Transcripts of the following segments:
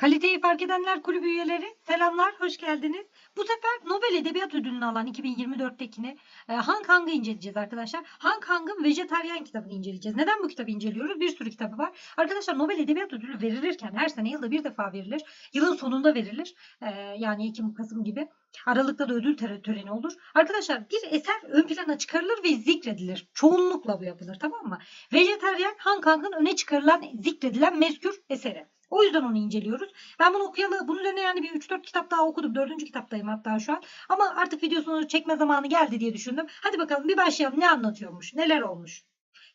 Kaliteyi fark edenler kulübü üyeleri selamlar, hoş geldiniz. Bu sefer Nobel Edebiyat Ödülünü alan 2024'tekini e, Hank Hang'ı inceleyeceğiz arkadaşlar. Hank Hang'ın Vejetaryen kitabını inceleyeceğiz. Neden bu kitabı inceliyoruz? Bir sürü kitabı var. Arkadaşlar Nobel Edebiyat Ödülü verilirken her sene yılda bir defa verilir. Yılın sonunda verilir. E, yani Ekim, Kasım gibi. Aralıkta da ödül töre- töreni olur. Arkadaşlar bir eser ön plana çıkarılır ve zikredilir. Çoğunlukla bu yapılır tamam mı? Vejetaryen Hank Hang'ın öne çıkarılan, zikredilen mezkür eseri. O yüzden onu inceliyoruz. Ben bunu okuyalı, bunun üzerine yani bir 3-4 kitap daha okudum. Dördüncü kitaptayım hatta şu an. Ama artık videosunu çekme zamanı geldi diye düşündüm. Hadi bakalım bir başlayalım. Ne anlatıyormuş? Neler olmuş?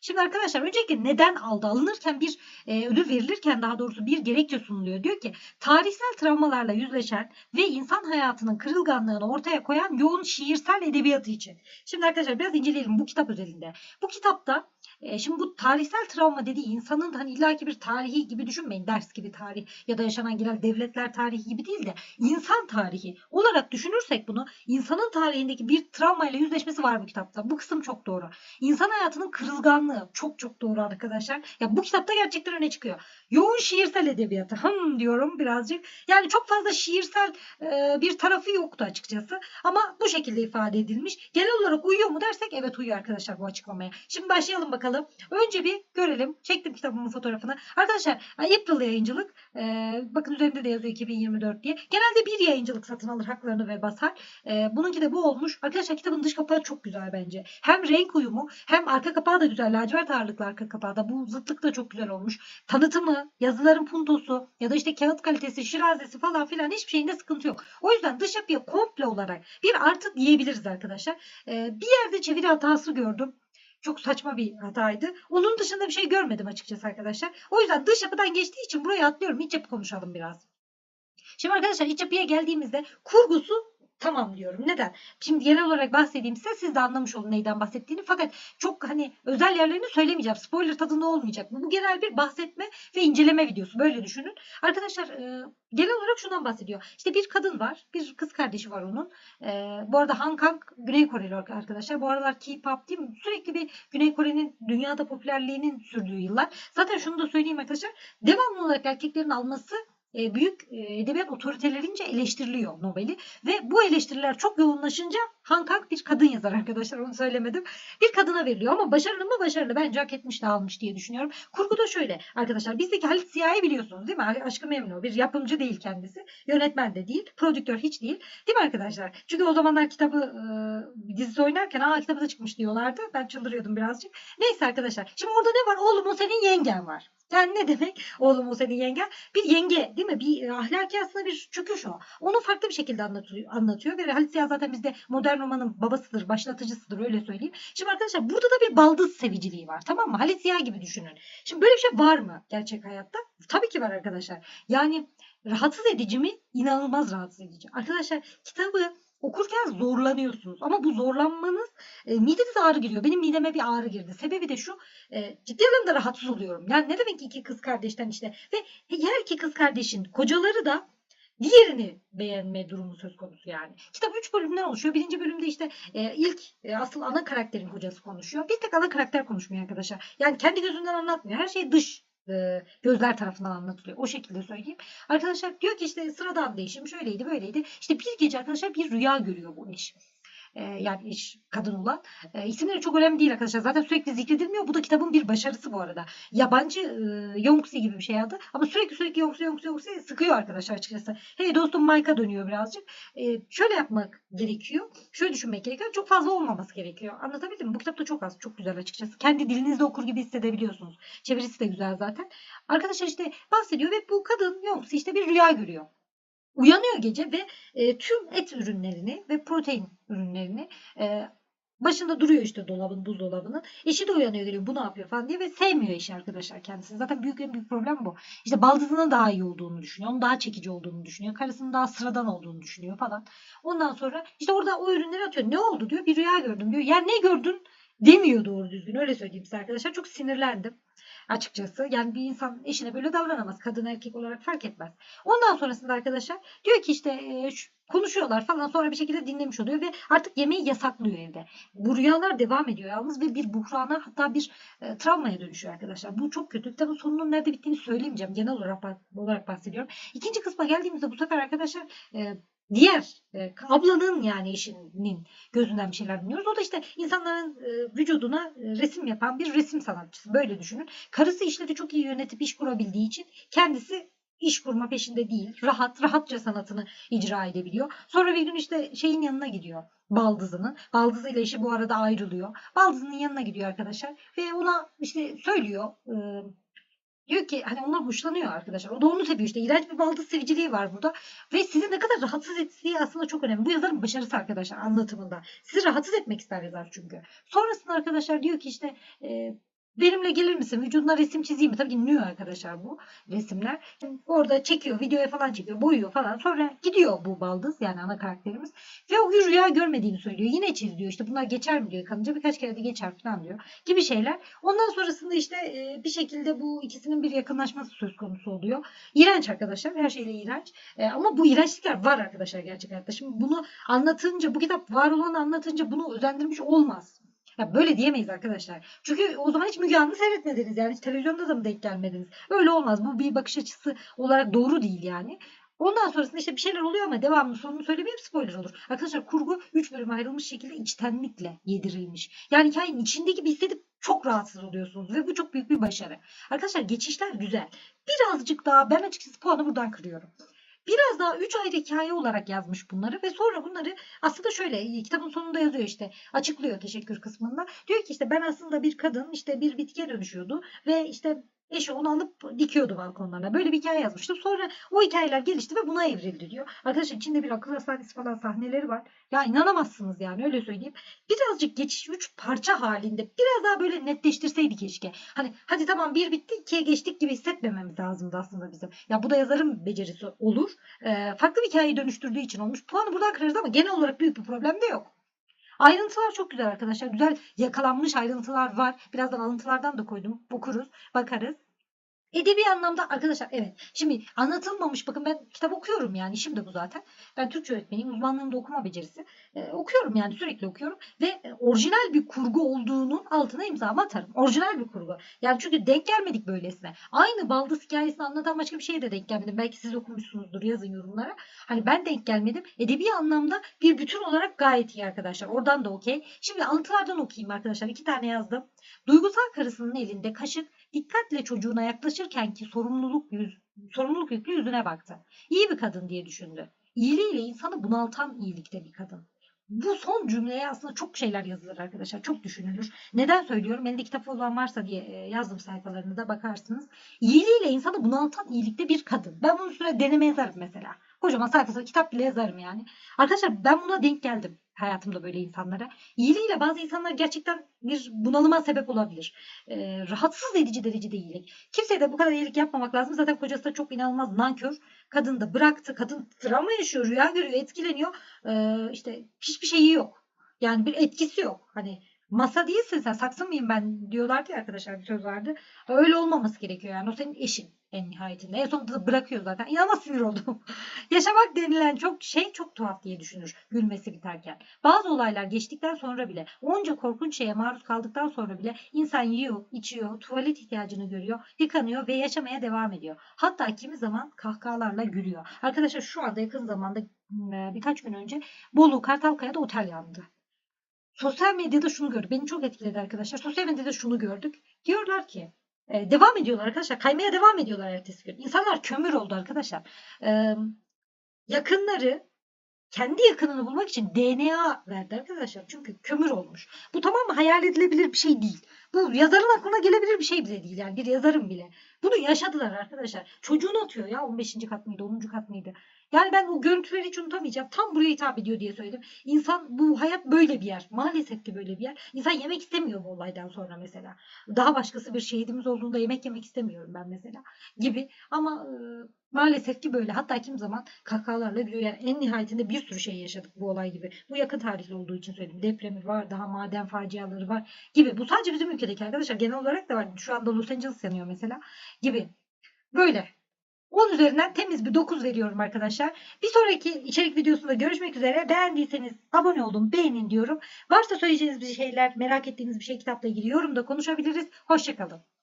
Şimdi arkadaşlar öncelikle neden aldı? Alınırken bir e, ödül verilirken daha doğrusu bir gerekçe sunuluyor. Diyor ki tarihsel travmalarla yüzleşen ve insan hayatının kırılganlığını ortaya koyan yoğun şiirsel edebiyatı için. Şimdi arkadaşlar biraz inceleyelim bu kitap özelinde. Bu kitapta e, şimdi bu tarihsel travma dediği insanın hani illaki bir tarihi gibi düşünmeyin. Ders gibi tarih ya da yaşanan genel devletler tarihi gibi değil de insan tarihi olarak düşünürsek bunu insanın tarihindeki bir travmayla yüzleşmesi var bu kitapta. Bu kısım çok doğru. İnsan hayatının kırılganlığı çok çok doğru arkadaşlar. Ya bu kitapta gerçekten öne çıkıyor. Yoğun şiirsel edebiyatı. Hım diyorum birazcık. Yani çok fazla şiirsel e, bir tarafı yoktu açıkçası. Ama bu şekilde ifade edilmiş. Genel olarak uyuyor mu dersek evet uyuyor arkadaşlar bu açıklamaya. Şimdi başlayalım. Önce bir görelim. Çektim kitabımın fotoğrafını. Arkadaşlar April yayıncılık. e, bakın üzerinde de yazıyor 2024 diye. Genelde bir yayıncılık satın alır haklarını ve basar. E, bununki de bu olmuş. Arkadaşlar kitabın dış kapağı çok güzel bence. Hem renk uyumu hem arka kapağı da güzel. Lacivert ağırlıklı arka kapağı da. Bu zıtlık da çok güzel olmuş. Tanıtımı, yazıların puntosu ya da işte kağıt kalitesi, şirazesi falan filan hiçbir şeyinde sıkıntı yok. O yüzden dış yapıya komple olarak bir artı diyebiliriz arkadaşlar. Ee, bir yerde çeviri hatası gördüm. Çok saçma bir hataydı. Onun dışında bir şey görmedim açıkçası arkadaşlar. O yüzden dış yapıdan geçtiği için buraya atlıyorum. İç yapı konuşalım biraz. Şimdi arkadaşlar iç yapıya geldiğimizde kurgusu tamam diyorum. Neden? Şimdi genel olarak bahsedeyim size siz de anlamış olun neyden bahsettiğini. Fakat çok hani özel yerlerini söylemeyeceğim. Spoiler tadında olmayacak. Bu, genel bir bahsetme ve inceleme videosu. Böyle düşünün. Arkadaşlar e, genel olarak şundan bahsediyor. İşte bir kadın var. Bir kız kardeşi var onun. E, bu arada Han Kang Güney Koreli arkadaşlar. Bu aralar K-pop değil mi? Sürekli bir Güney Kore'nin dünyada popülerliğinin sürdüğü yıllar. Zaten şunu da söyleyeyim arkadaşlar. Devamlı olarak erkeklerin alması e, büyük e, edebiyat otoritelerince eleştiriliyor Nobel'i ve bu eleştiriler çok yoğunlaşınca Han Kang bir kadın yazar arkadaşlar onu söylemedim. Bir kadına veriliyor ama başarılı mı başarılı bence hak etmiş de almış diye düşünüyorum. Kurgu da şöyle arkadaşlar bizdeki Halit Ziya'yı biliyorsunuz değil mi? Aşkı Memnu bir yapımcı değil kendisi. Yönetmen de değil. Prodüktör hiç değil. Değil mi arkadaşlar? Çünkü o zamanlar kitabı e, dizisi oynarken aa kitabı da çıkmış diyorlardı. Ben çıldırıyordum birazcık. Neyse arkadaşlar. Şimdi orada ne var? Oğlum o senin yengen var. Yani ne demek? Oğlum o senin yengen. Bir yenge değil mi? Bir e, ahlaki aslında bir çöküş o. Onu farklı bir şekilde anlatıyor. anlatıyor. Ve Halit Ziya zaten bizde modern romanın babasıdır, başlatıcısıdır öyle söyleyeyim. Şimdi arkadaşlar burada da bir baldız seviciliği var tamam mı? Halit Ziya gibi düşünün. Şimdi böyle bir şey var mı gerçek hayatta? Tabii ki var arkadaşlar. Yani rahatsız edici mi? İnanılmaz rahatsız edici. Arkadaşlar kitabı okurken zorlanıyorsunuz. Ama bu zorlanmanız e, midenize ağrı giriyor. Benim mideme bir ağrı girdi. Sebebi de şu e, ciddi anlamda rahatsız oluyorum. Yani ne demek ki iki kız kardeşten işte ve her iki kız kardeşin kocaları da diğerini beğenme durumu söz konusu yani. Kitap 3 bölümden oluşuyor. Birinci bölümde işte e, ilk e, asıl ana karakterin kocası konuşuyor. Bir tek ana karakter konuşmuyor arkadaşlar. Yani kendi gözünden anlatmıyor. Her şey dış e, gözler tarafından anlatılıyor. O şekilde söyleyeyim. Arkadaşlar diyor ki işte sıradan değişim şöyleydi böyleydi. İşte bir gece arkadaşlar bir rüya görüyor bu eş. E, yani eş kadın olan. E, isimleri çok önemli değil arkadaşlar. Zaten sürekli zikredilmiyor. Bu da kitabın bir başarısı bu arada. Yabancı e, Yongsi gibi bir şey adı. Ama sürekli sürekli Yongsi Yongsi Yongsi sıkıyor arkadaşlar açıkçası. Hey dostum Mike'a dönüyor birazcık. E, şöyle yapmak gerekiyor. Şöyle düşünmek gerekiyor. Çok fazla olmaması gerekiyor. Anlatabildim mi? Bu kitapta çok az. Çok güzel açıkçası. Kendi dilinizde okur gibi hissedebiliyorsunuz. Çevirisi de güzel zaten. Arkadaşlar işte bahsediyor ve bu kadın Yongsi işte bir rüya görüyor. Uyanıyor gece ve e, tüm et ürünlerini ve protein ürünlerini e, başında duruyor işte dolabın, buzdolabının. Eşi de uyanıyor geliyor bu ne yapıyor falan diye ve sevmiyor eşi arkadaşlar kendisini. Zaten büyük en büyük problem bu. İşte baldızının daha iyi olduğunu düşünüyor. Onun daha çekici olduğunu düşünüyor. Karısının daha sıradan olduğunu düşünüyor falan. Ondan sonra işte orada o ürünleri atıyor. Ne oldu diyor. Bir rüya gördüm diyor. Ya ne gördün demiyor doğru düzgün. Öyle söyleyeyim size arkadaşlar. Çok sinirlendim. açıkçası. Yani bir insan eşine böyle davranamaz. Kadın erkek olarak fark etmez. Ondan sonrasında arkadaşlar diyor ki işte e, şu- konuşuyorlar falan sonra bir şekilde dinlemiş oluyor ve artık yemeği yasaklıyor evde. Bu rüyalar devam ediyor yalnız ve bir buhrana hatta bir e, travmaya dönüşüyor arkadaşlar. Bu çok kötü. Kitabın sonunun nerede bittiğini söylemeyeceğim. Genel olarak, olarak bahsediyorum. İkinci kısma geldiğimizde bu sefer arkadaşlar e, diğer e, ablanın yani eşinin gözünden bir şeyler dinliyoruz. O da işte insanların e, vücuduna e, resim yapan bir resim sanatçısı. Böyle düşünün. Karısı işleri çok iyi yönetip iş kurabildiği için kendisi iş kurma peşinde değil. Rahat, rahatça sanatını icra edebiliyor. Sonra bir gün işte şeyin yanına gidiyor. Baldızının. Baldızıyla eşi bu arada ayrılıyor. Baldızının yanına gidiyor arkadaşlar. Ve ona işte söylüyor. e, diyor ki hani onlar hoşlanıyor arkadaşlar. O da onu seviyor işte. İğrenç bir baldız seviciliği var burada. Ve sizi ne kadar rahatsız ettiği aslında çok önemli. Bu yazarın başarısı arkadaşlar anlatımında. Sizi rahatsız etmek ister yazar çünkü. Sonrasında arkadaşlar diyor ki işte e, benimle gelir misin? Vücuduna resim çizeyim mi? Tabii dinliyor arkadaşlar bu resimler. Orada çekiyor, videoya falan çekiyor, boyuyor falan. Sonra gidiyor bu baldız yani ana karakterimiz. Ve o gün rüya görmediğini söylüyor. Yine çiz diyor. İşte bunlar geçer mi diyor kanınca. Birkaç kere de geçer falan diyor. Gibi şeyler. Ondan sonrasında işte e, bir şekilde bu ikisinin bir yakınlaşması söz konusu oluyor. İğrenç arkadaşlar. Her şeyle iğrenç. E, ama bu iğrençlikler var arkadaşlar gerçek hayatta. Şimdi bunu anlatınca, bu kitap var olanı anlatınca bunu özendirmiş olmaz. Ya böyle diyemeyiz arkadaşlar. Çünkü o zaman hiç Müge Anlı seyretmediniz. Yani hiç televizyonda da mı denk gelmediniz? Öyle olmaz. Bu bir bakış açısı olarak doğru değil yani. Ondan sonrasında işte bir şeyler oluyor ama devamlı sonunu söylemeyeyim spoiler olur. Arkadaşlar kurgu 3 bölüme ayrılmış şekilde içtenlikle yedirilmiş. Yani hikayenin içinde gibi hissedip çok rahatsız oluyorsunuz ve bu çok büyük bir başarı. Arkadaşlar geçişler güzel. Birazcık daha ben açıkçası puanı buradan kırıyorum. Biraz daha 3 ayrı hikaye olarak yazmış bunları ve sonra bunları aslında şöyle kitabın sonunda yazıyor işte açıklıyor teşekkür kısmında. Diyor ki işte ben aslında bir kadın işte bir bitkiye dönüşüyordu ve işte eşi onu alıp dikiyordu balkonlarına. Böyle bir hikaye yazmıştım. Sonra o hikayeler gelişti ve buna evrildi diyor. Arkadaşlar içinde bir akıl hastanesi falan sahneleri var. Ya inanamazsınız yani öyle söyleyeyim. Birazcık geçiş 3 parça halinde biraz daha böyle netleştirseydi keşke. Hani hadi tamam bir bitti ikiye geçtik gibi hissetmememiz lazımdı aslında bizim. Ya bu da yazarın becerisi olur. Ee, farklı bir hikayeyi dönüştürdüğü için olmuş. Puanı buradan kırarız ama genel olarak büyük bir problem de yok. Ayrıntılar çok güzel arkadaşlar. Güzel yakalanmış ayrıntılar var. Birazdan alıntılardan da koydum. Okuruz, bakarız. Edebi anlamda arkadaşlar evet. Şimdi anlatılmamış bakın ben kitap okuyorum yani işim de bu zaten. Ben Türkçe öğretmeniyim. Uzmanlığım da okuma becerisi. Ee, okuyorum yani sürekli okuyorum. Ve e, orijinal bir kurgu olduğunun altına imzamı atarım. Orijinal bir kurgu. Yani çünkü denk gelmedik böylesine. Aynı Baldız hikayesini anlatan başka bir şeye de denk gelmedim. Belki siz okumuşsunuzdur yazın yorumlara. Hani ben denk gelmedim. Edebi anlamda bir bütün olarak gayet iyi arkadaşlar. Oradan da okey. Şimdi alıntılardan okuyayım arkadaşlar. İki tane yazdım. Duygusal karısının elinde kaşık dikkatle çocuğuna yaklaşırken ki sorumluluk yüz, sorumluluk yüklü yüzüne baktı. İyi bir kadın diye düşündü. İyiliğiyle insanı bunaltan iyilikte bir kadın. Bu son cümleye aslında çok şeyler yazılır arkadaşlar. Çok düşünülür. Neden söylüyorum? Elinde kitap olan varsa diye e, yazdım sayfalarını da bakarsınız. İyiliğiyle insanı bunaltan iyilikte bir kadın. Ben bunun üstüne deneme yazarım mesela. Kocaman sayfasında kitap bile yazarım yani. Arkadaşlar ben buna denk geldim hayatımda böyle insanlara. İyiliğiyle bazı insanlar gerçekten bir bunalıma sebep olabilir. Ee, rahatsız edici derecede iyilik. Kimseye de bu kadar iyilik yapmamak lazım. Zaten kocası da çok inanılmaz nankör. Kadın da bıraktı. Kadın travma yaşıyor, rüya görüyor, etkileniyor. Ee, işte hiçbir şeyi yok. Yani bir etkisi yok. Hani masa değilsin sen saksı mıyım ben diyorlardı ya arkadaşlar bir söz vardı. Öyle olmaması gerekiyor yani o senin eşin en nihayetinde. En da bırakıyor zaten. İnanılmaz sinir oldum. Yaşamak denilen çok şey çok tuhaf diye düşünür gülmesi biterken. Bazı olaylar geçtikten sonra bile onca korkunç şeye maruz kaldıktan sonra bile insan yiyor, içiyor, tuvalet ihtiyacını görüyor, yıkanıyor ve yaşamaya devam ediyor. Hatta kimi zaman kahkahalarla gülüyor. Arkadaşlar şu anda yakın zamanda e, birkaç gün önce Bolu Kartalkaya'da otel yandı. Sosyal medyada şunu gördük. Beni çok etkiledi arkadaşlar. Sosyal medyada şunu gördük. Diyorlar ki e, devam ediyorlar arkadaşlar. Kaymaya devam ediyorlar ertesi gün. İnsanlar kömür oldu arkadaşlar. E, yakınları kendi yakınını bulmak için DNA verdi arkadaşlar. Çünkü kömür olmuş. Bu tamamen hayal edilebilir bir şey değil. Bu yazarın aklına gelebilir bir şey bile değil. Yani bir yazarın bile. Bunu yaşadılar arkadaşlar. Çocuğunu atıyor ya 15. kat mıydı 10. kat mıydı? Yani ben o görüntüleri hiç unutamayacağım. Tam buraya hitap ediyor diye söyledim. İnsan bu hayat böyle bir yer. Maalesef ki böyle bir yer. İnsan yemek istemiyor bu olaydan sonra mesela. Daha başkası bir şehidimiz olduğunda yemek yemek istemiyorum ben mesela gibi. Ama e, Maalesef ki böyle. Hatta kim zaman kahkahalarla gülüyor. Yani en nihayetinde bir sürü şey yaşadık bu olay gibi. Bu yakın tarihli olduğu için söyledim. Depremi var, daha maden faciaları var gibi. Bu sadece bizim ülkedeki arkadaşlar. Genel olarak da var. Şu anda Los Angeles yanıyor mesela gibi. Böyle. 10 üzerinden temiz bir 9 veriyorum arkadaşlar. Bir sonraki içerik videosunda görüşmek üzere. Beğendiyseniz abone olun, beğenin diyorum. Varsa söyleyeceğiniz bir şeyler, merak ettiğiniz bir şey kitapla ilgili yorumda konuşabiliriz. Hoşçakalın.